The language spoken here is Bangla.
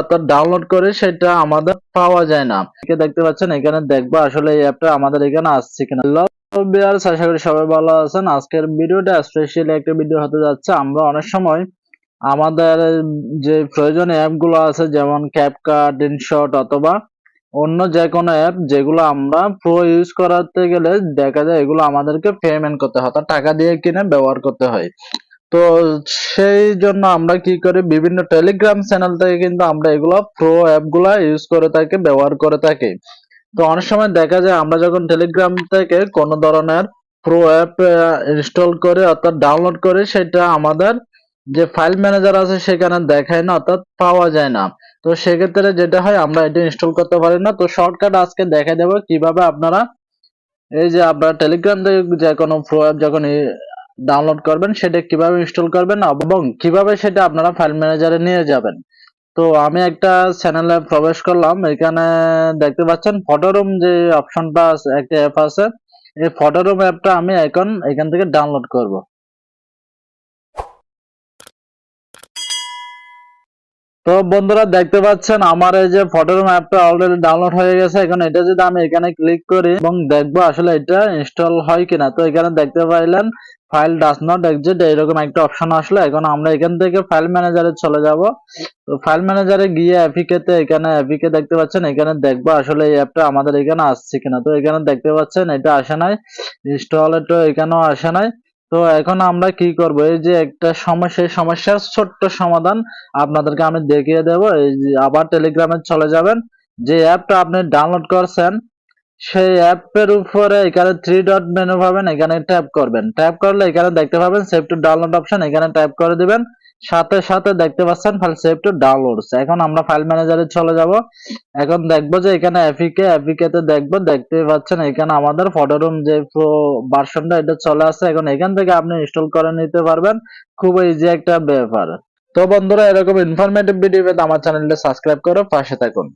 অর্থাৎ ডাউনলোড করে সেটা আমাদের পাওয়া যায় না। দেখতে পাচ্ছেন, এখানে দেখব আসলে এই অ্যাপটা আমাদের এখানে আসছে কিনা। বিয়ার্স আশা করি সবাই ভালো আছেন। আজকের ভিডিওটা স্পেশালি একটা ভিডিও হতে যাচ্ছে। আমরা অনেক সময় আমাদের যে প্রয়োজনীয় অ্যাপগুলো আছে, যেমন ক্যাপকাট ইনশট অথবা অন্য যে কোনো অ্যাপ যেগুলো আমরা প্রো ইউজ করাতে গেলে দেখা যায় এগুলো আমাদেরকে পেমেন্ট করতে হয়। অর্থাৎ টাকা দিয়ে কিনে ব্যবহার করতে হয়। তো সেই জন্য আমরা কি করি, বিভিন্ন টেলিগ্রাম চ্যানেল থেকে কিন্তু আমরা এগুলো প্রো অ্যাপগুলো ইউজ করে থাকি, ব্যবহার করে থাকি। তো অনেক সময় দেখা যায় আমরা যখন টেলিগ্রাম থেকে কোনো ধরনের প্রো অ্যাপ ইনস্টল করে অর্থাৎ ডাউনলোড করে, সেটা আমাদের যে ফাইল ম্যানেজার আছে সেখানে দেখায় না, অর্থাৎ পাওয়া যায় না। তো সেক্ষেত্রে যেটা হয়, আমরা এটা ইনস্টল করতে পারি না। তো শর্টকাট আজকে দেখাই দেবো কীভাবে আপনারা এই যে আপনারা টেলিগ্রাম থেকে যে কোনো প্রো অ্যাপ যখন ডাউনলোড করবেন, সেটা কীভাবে ইনস্টল করবেন এবং কীভাবে সেটা আপনারা ফাইল ম্যানেজারে নিয়ে যাবেন। তো আমি একটা চ্যানেলে প্রবেশ করলাম, এখানে দেখতে পাচ্ছেন ফটোরুম যে অপশনটা একটা অ্যাপ আছে। এই ফটোরুম অ্যাপটা আমি এখন এখান থেকে ডাউনলোড করব। তো বন্ধুরা দেখতে পাচ্ছেন, আমার এই যে ফটোরুম অ্যাপটা অলরেডি ডাউনলোড হয়ে গেছে। এখন এটা যদি আমি এখানে ক্লিক করি এবং দেখব আসলে এটা ইনস্টল হয় কিনা, তো এখানে দেখতে পাইলেন ফাইল ডাস নট এক্সিট এরকম একটা অপশন আসলো। এখন আমরা এখান থেকে ফাইল ম্যানেজারে চলে যাব। তো ফাইল ম্যানেজারে গিয়ে এপিকে তে এখানে অ্যাপিকে দেখতে পাচ্ছেন, এখানে দেখব আসলে এই অ্যাপটা আমাদের এখানে আসছে কিনা। তো এখানে দেখতে পাচ্ছেন, এটা আসে নাই ইনস্টল তো এখানেও আসে নাই। তো এখন আমরা কি করব? এই যে একটা সমস্যা সমস্যার ছোট্ট সমাধান আপনাদেরকে আমি দেখিয়ে দেব। এই আবার টেলিগ্রামে চলে যাবেন। যে অ্যাপটা আপনি ডাউনলোড করছেন সেই অ্যাপের উপরে এখানে থ্রি ডট মেনু পাবেন, এখানে ট্যাপ করবেন। ট্যাপ করলে এখানে দেখতে পাবেন সেভ টু ডাউনলোড অপশন এখানে ট্যাপ করে দিবেন। সাথে সাথে দেখতে পাচ্ছেন ফাইল সেভ টু ডাউনলোডস এখন আমরা ফাইল ম্যানেজারে চলে যাব। এখন দেখব যে এখানে এপিকে এপিকে তে দেখব দেখতে পাচ্ছেন এখানে আমাদের ফটোরুম যে প্রো ভার্সনটা এটা চলে আসছে। এখন এখান থেকে আপনি ইনস্টল করে নিতে পারবেন। খুব ইজি একটা ব্যাপার। তো বন্ধুরা, এরকম ইনফরমেটিভ ভিডিও পেতে আমার চ্যানেলটা সাবস্ক্রাইব করে পাশে থাকুন।